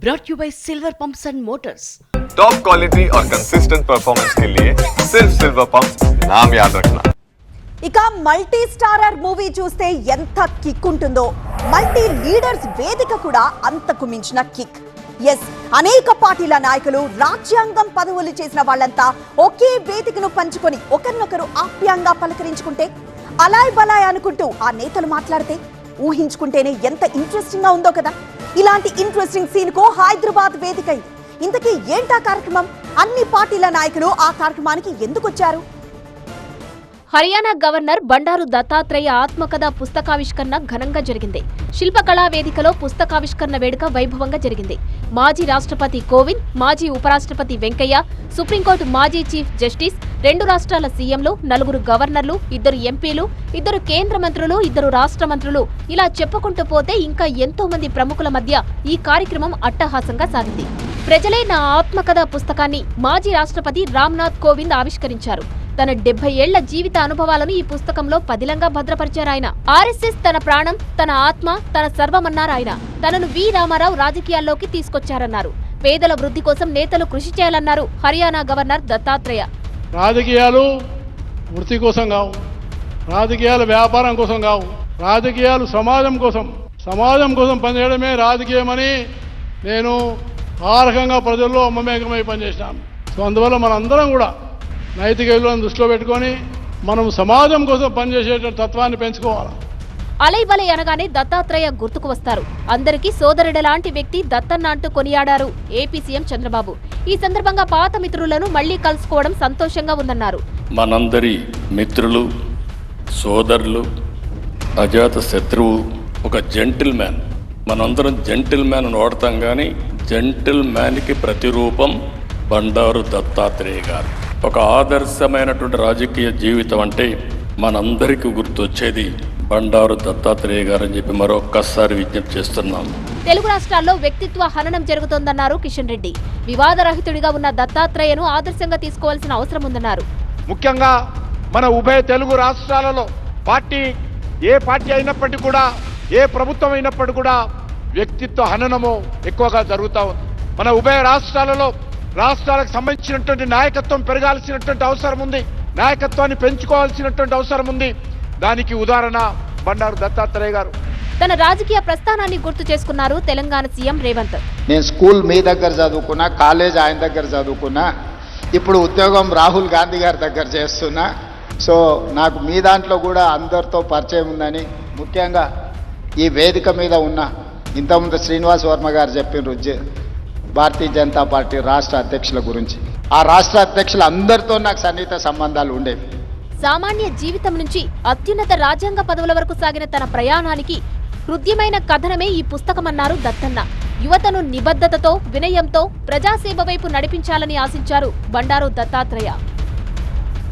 brought you by Silver Pumps and Motors. Top quality और consistent performance के लिए सिर्फ सिल्वर पंप नाम याद रखना ఇక మల్టీ స్టారర్ మూవీ చూస్తే ఎంత కిక్ ఉంటుందో మల్టీ లీడర్స్ వేదిక కూడా అంతకు మించిన కిక్ ఎస్ అనేక పార్టీల నాయకులు రాజ్యాంగం పదవులు చేసిన వాళ్ళంతా ఒకే వేదికను పంచుకొని ఒకరినొకరు ఆప్యాయంగా పలకరించుకుంటే అలాయ్ బలాయ్ అనుకుంటూ ఆ నేతలు మాట్లాడితే ఊహించుకుంటేనే ఎంత ఇంట్రెస్టింగ్ గా ఉందో కదా ఇలాంటి ఇంట్రెస్టింగ్ సీన్కు హైదరాబాద్ వేదిక ఇంతకీ ఏంటా కార్యక్రమం? అన్ని పార్టీల నాయకులు ఆ కార్యక్రమానికి ఎందుకు వచ్చారు? హర్యానా గవర్నర్ బండారు దత్తాత్రేయ ఆత్మకథ పుస్తకావిష్కరణ ఘనంగా జరిగింది. శిల్పకళా వేదికలో పుస్తకావిష్కరణ వేడుక వైభవంగా జరిగింది. మాజీ రాష్ట్రపతి కోవింద్ మాజీ ఉపరాష్ట్రపతి వెంకయ్య సుప్రీంకోర్టు మాజీ చీఫ్ జస్టిస్ రెండు రాష్ట్రాల సీఎంలు నలుగురు గవర్నర్లు ఇద్దరు ఎంపీలు ఇద్దరు కేంద్ర మంత్రులు ఇద్దరు రాష్ట్ర మంత్రులు ఇలా చెప్పుకుంటూ పోతే ఇంకా ఎంతో మంది ప్రముఖుల మధ్య ఈ కార్యక్రమం అట్టహాసంగా సాగింది. ప్రజలే నా ఆత్మకథ పుస్తకాన్ని మాజీ రాష్ట్రపతి రామ్నాథ్ కోవింద్ ఆవిష్కరించారు. తన డెబ్బై ఏళ్ళ జీవిత అనుభవాలను ఈ పుస్తకంలో పదిలంగా భద్రపరిచారు ఆయన. ఆర్ఎస్ఎస్ తన ప్రాణం తన ఆత్మ తన సర్వమన్నారు ఆయన తనను వి. రామారావు రాజకీయాల్లోకి తీసుకొచ్చారన్నారు. పేదల వృద్ధి కోసం నేతలు కృషి చేయాలన్నారు హర్యానా గవర్నర్ దత్తాత్రేయ. రాజకీయాలు వృత్తి కోసం కావు. రాజకీయాలు వ్యాపారం కోసం కావు. రాజకీయాలు సమాజం కోసం. సమాజం కోసం పనిచేయడమే రాజకీయమని నేను ఆ రకంగా ప్రజల్లో అమ్మమేకమై పనిచేసినాను సో అందువల్ల మనందరం కూడా నైతిక విలువలను దృష్టిలో పెట్టుకొని మనం సమాజం కోసం పనిచేసే తత్వాన్ని పెంచుకోవాలి? అలైబలై అనగానే దత్తాత్రేయ గుర్తుకు వస్తారు. అందరికీ సోదరుడు లాంటి వ్యక్తి దత్తన్న అంటూ కొనియాడారు ఏపీ సీఎం చంద్రబాబు. ఈ సందర్భంగా పాత మిత్రులను మళ్ళీ కలుసుకోవడం సంతోషంగా ఉందన్నారు. మనందరి మిత్రులు సోదరులు అజాత శత్రువు ఒక జెంటిల్ మ్యాన్ మనందరం జెంటిల్ మ్యాన్ వాడతాం కానీ జెంటిల్ మ్యాన్కి ప్రతిరూపం బండారు దత్తాత్రేయ గారు. ఒక ఆదర్శమైనటువంటి రాజకీయ జీవితం అంటే మనందరికీ గుర్తొచ్చేది బండారు దత్తాత్రేయ గారు అని చెప్పి మరొక్కసారి విజ్ఞప్తి చేస్తున్నాం. తెలుగు రాష్ట్రాల్లో వ్యక్తిత్వ హననం జరుగుతోందన్నారు కిషన్ రెడ్డి. వివాదరహితుడిగా ఉన్న దత్తాత్రేయను ఆదర్శంగా తీసుకోవాల్సిన అవసరం ఉందన్నారు. ముఖ్యంగా మన ఉభయ తెలుగు రాష్ట్రాలలో పార్టీ ఏ పార్టీ అయినప్పటికీ కూడా ఏ ప్రభుత్వం అయినప్పటికీ కూడా వ్యక్తిత్వ హననము ఎక్కువగా జరుగుతూ ఉంది. మన ఉభయ రాష్ట్రాలలో రాష్ట్రాలకు సంబంధించినటువంటి నాయకత్వం పెరగాల్సినటువంటి అవసరం ఉంది. నాయకత్వాన్ని పెంచుకోవాల్సినటువంటి అవసరం ఉంది. దానికి ఉదాహరణ బండారు దత్తాత్రేయ గారు. తన రాజకీయ ప్రస్థానాన్ని గుర్తు చేసుకున్నారు తెలంగాణ సీఎం రేవంత్. నేను స్కూల్ మీ దగ్గర చదువుకున్నా కాలేజ్ ఆయన దగ్గర చదువుకున్నా ఇప్పుడు ఉద్యోగం రాహుల్ గాంధీ గారి దగ్గర చేస్తున్నా. సో నాకు మీ దాంట్లో కూడా అందరితో పరిచయం ఉందని ముఖ్యంగా ఈ వేదిక మీద ఉన్న ఇంతకుముందు శ్రీనివాస్ వర్మ గారు చెప్పిన జ- భారతీయ జనతా పార్టీ రాష్ట్ర అధ్యక్షుల గురించి. ఆ రాష్ట్ర అధ్యక్షులు అందరితో నాకు సన్నిహిత సంబంధాలు ఉండేవి సామాన్య జీవితం నుంచి అత్యున్నత రాజ్యాంగ పదవుల వరకు సాగిన తన ప్రయాణానికి హృద్యమైన కథనమే ఈ పుస్తకమన్నారు దత్తన్న. యువతను నిబద్ధతతో వినయంతో ప్రజాసేవ వైపు నడిపించాలని ఆశించారు బండారు దత్తాత్రేయ.